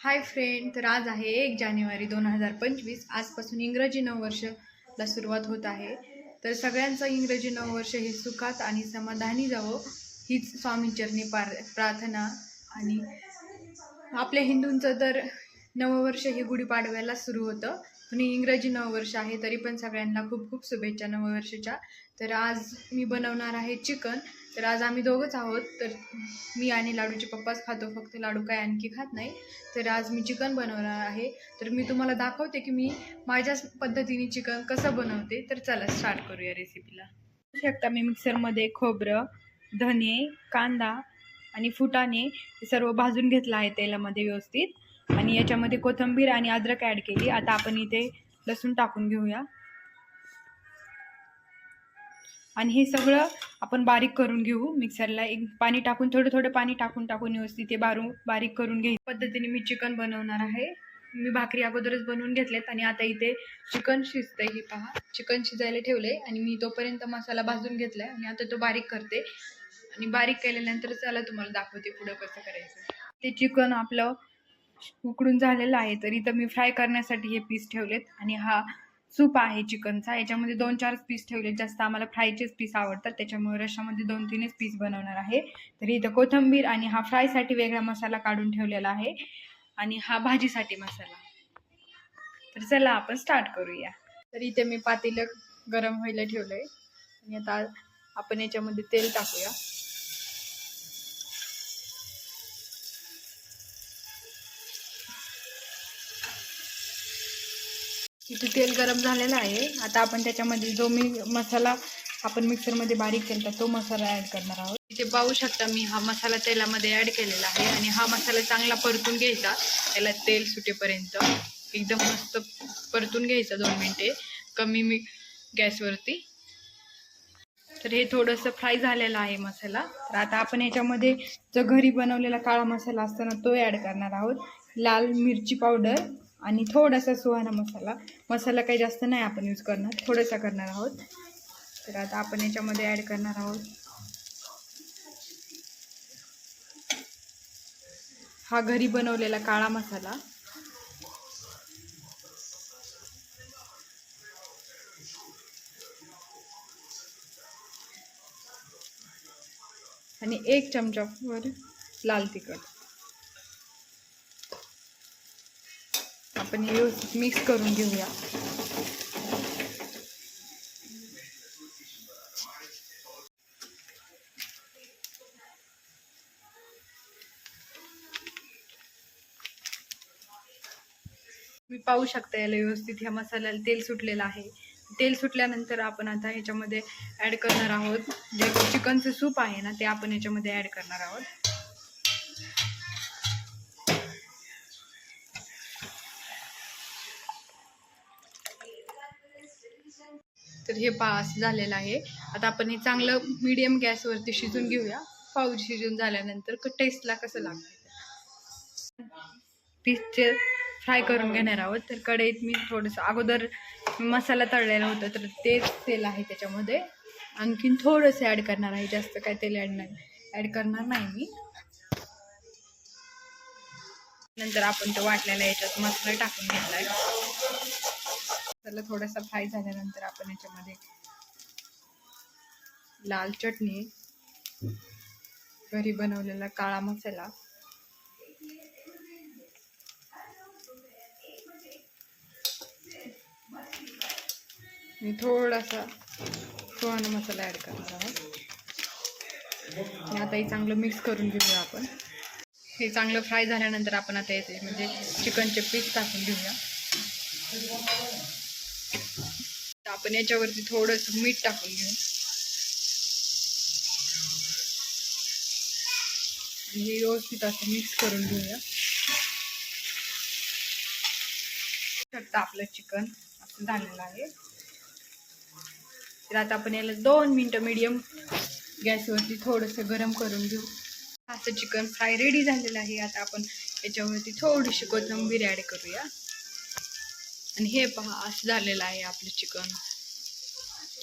Hi friend तर आज आहे एक जानेवारी दोन हजार पंचवीस. आजपासून इंग्रजी नववर्षला सुरुवात होत आहे. तर सगळ्यांचं इंग्रजी नववर्ष हे सुखात आणि समाधानी जावं हीच स्वामींचरणी पार प्रार्थना. आणि आपल्या हिंदूंचं तर नववर्ष हे गुढीपाडव्याला सुरू होतं. पण इंग्रजी नववर्ष आहे तरी पण सगळ्यांना खूप खूप शुभेच्छा नववर्षाच्या. तर आज मी बनवणार आहे चिकन. तर आज आम्ही दोघंच आहोत. तर मी आणि लाडूचे पप्पाच खातो. फक्त लाडू काय आणखी खात नाही. तर आज मी चिकन बनवणार आहे. तर मी तुम्हाला दाखवते की मी माझ्याच पद्धतीने चिकन कसं बनवते. तर चला स्टार्ट करूया रेसिपीला शकता मी मिक्सरमध्ये खोबरं धने कांदा आणि फुटाणे हे सर्व भाजून घेतलं आहे तेलामध्ये व्यवस्थित. आणि याच्यामध्ये कोथिंबीर आणि अद्रक ॲड केली. आता आपण इथे लसूण टाकून घेऊया. आणि हे सगळं आपण बारीक करून घेऊ मिक्सरला. एक पाणी टाकून थोडं थोडं पाणी टाकून टाकून व्यवस्थित ते बारू बारीक करून घेऊ पद्धतीने मी चिकन बनवणार आहे. मी भाकरी अगोदरच बनवून घेतलेत आणि आता इथे चिकन शिजतंय. हे पहा चिकन शिजायला ठेवलंय आणि मी तोपर्यंत मसाला भाजून घेतलाय आणि आता तो बारीक करते. आणि बारीक केल्यानंतर चला तुम्हाला दाखवते पुढं कसं करायचं. ते चिकन आपलं उकडून झालेलं आहे तर इथं मी फ्राय करण्यासाठी हे पीस ठेवलेत. आणि हा सूप आहे चिकनचा. याच्यामध्ये दोन चारच पीस ठेवले जास्त आम्हाला फ्रायचेच पीस आवडतात. त्याच्यामुळे रशामध्ये दोन तीनच पीस बनवणार आहे. तर इथं कोथिंबीर आणि हा फ्रायसाठी वेगळा मसाला काढून ठेवलेला आहे. आणि हा भाजीसाठी मसाला. तर चला आपण स्टार्ट करूया. तर इथे मी पातेलं गरम व्हायला ठेवलंय. आणि आता आपण याच्यामध्ये तेल टाकूया. इथे तेल गरम झालेलं आहे. आता आपण त्याच्यामध्ये जो मी मसाला आपण मिक्सरमध्ये बारीक केला तो मसाला ॲड करणार आहोत. इथे पाहू शकता मी हा मसाला तेलामध्ये ॲड केलेला आहे आणि हा मसाला चांगला परतून घ्यायचा. त्याला तेल सुटेपर्यंत एकदम मस्त परतून घ्यायचा दोन मिनटे. कमी मी गॅसवरती. तर हे थोडंसं फ्राय झालेलं आहे मसाला. तर आता आपण याच्यामध्ये जो घरी बनवलेला काळा मसाला असतो ना तो ॲड करणार आहोत. लाल मिरची पावडर. आणि थोडासा सुहाना मसाला. मसाला काही जास्त नाही आपण यूज करणार थोडासा करणार आहोत. तर आता आपण याच्यामध्ये ॲड करणार आहोत. हा घरी बनवलेला काळा मसाला. आणि एक चमचावर लाल तिखट. आपण हे व्यवस्थित मिक्स करून घेऊया. मी पाहू शकता याला व्यवस्थित ह्या मसाल्याला तेल सुटलेलं आहे. तेल सुटल्यानंतर आपण आता ह्याच्यामध्ये ॲड करणार आहोत. जे चिकनचं सूप आहे ना ते आपण याच्यामध्ये ॲड करणार आहोत. तर हे पहा असं झालेलं आहे. आता आपण हे चांगलं मीडियम गॅसवरती शिजून घेऊया. पाऊस शिजून झाल्यानंतर टेस्टला कसं लागतं? पीसचे फ्राय करून घेणार आहोत. तर कढईत मी थोडंसं अगोदर मसाला तळलेला होता तर तेच तेल आहे त्याच्यामध्ये. आणखीन थोडंसं ॲड करणार आहे जास्त काय तेल ॲड नाही. ॲड करणार नाही मी. नंतर आपण तो वाटलेला याच्यात मसाला टाकून घेतला आहे त्याला थोडासा फ्राय झाल्यानंतर आपण याच्यामध्ये लाल चटणी घरी बनवलेला काळा मसाला मी थोडासा सुहाणा मसाला ॲड करणार आहोत. आता हे चांगलं मिक्स करून घेऊया आपण. हे चांगलं फ्राय झाल्यानंतर आपण आता याचे म्हणजे चिकनचे पीस टाकून घेऊया. आपण याच्यावरती थोडंसं मीठ टाकून घेऊ. आणि हे व्यवस्थित असं मिक्स करून घेऊया. शकता आपलं चिकन असं झालेलं आहे. तर आता आपण याला दोन मिनटं मीडियम गॅसवरती थोडंसं गरम करून घेऊ. असं चिकन फ्राय रेडी झालेलं आहे. आता आपण याच्यावरती थोडीशी कोथंबीर ॲड करूया. आणि हे पहा असं झालेलं आहे आपलं चिकन.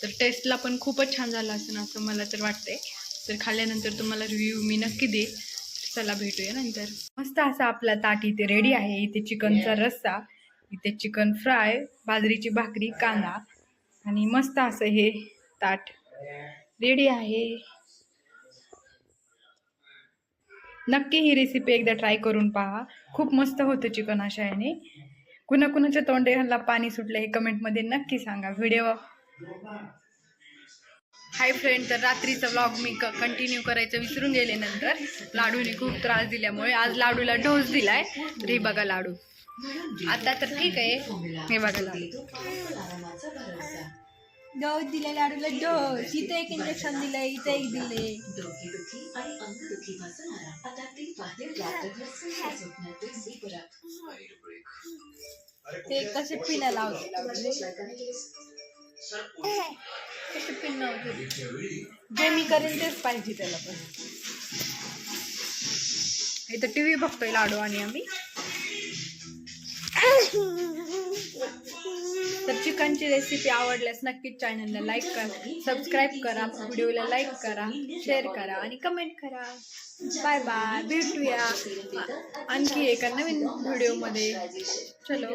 तर टेस्टला पण खूपच छान झालं असं असं मला तर वाटतंय. तर खाल्ल्यानंतर तुम्हाला रिव्ह्यू मी नक्की देईल चला भेटूया नंतर. मस्त असा आपला ताट इथे रेडी आहे. इथे चिकनचा रस्सा इथे चिकन फ्राय बाजरीची भाकरी कांदा आणि मस्त असं हे ताट रेडी आहे. नक्की ही रेसिपी एकदा ट्राय करून पहा. खूप मस्त होतं चिकन अशा याने कुणाकुणाच्या तोंडे ह्याला पाणी सुटलं हे कमेंटमध्ये नक्की सांगा. व्हिडिओ हाय फ्रेंड तर रात्रीचा व्लॉग मी कंटिन्यू करायचं विसरून गेले नंतर. लाडूने खूप त्रास दिल्यामुळे आज लाडूला डोस दिलाय. तर हे बघा लाडू. आता तर ठीक आहे. हे बघा लाडू. डोस दिले लाडूला डोस इथे एक इंजेक्शन दिलं इथे एक दिले डोकेदुखी आणि आराम आता ते ते कसे पिण्या लावते कसे पिन जे मी करेन तेच पाहिजे त्याला पण. इथं टी व्ही बघतोय लाडू आणि आम्ही. तर चिकनची रेसिपी आवडल्यास नक्कीच चॅनलला लाईक करा सबस्क्राईब करा व्हिडिओला लाईक करा शेअर करा आणि कमेंट करा. बाय बाय भेटूया आणखी एका नवीन व्हिडिओमध्ये चलो.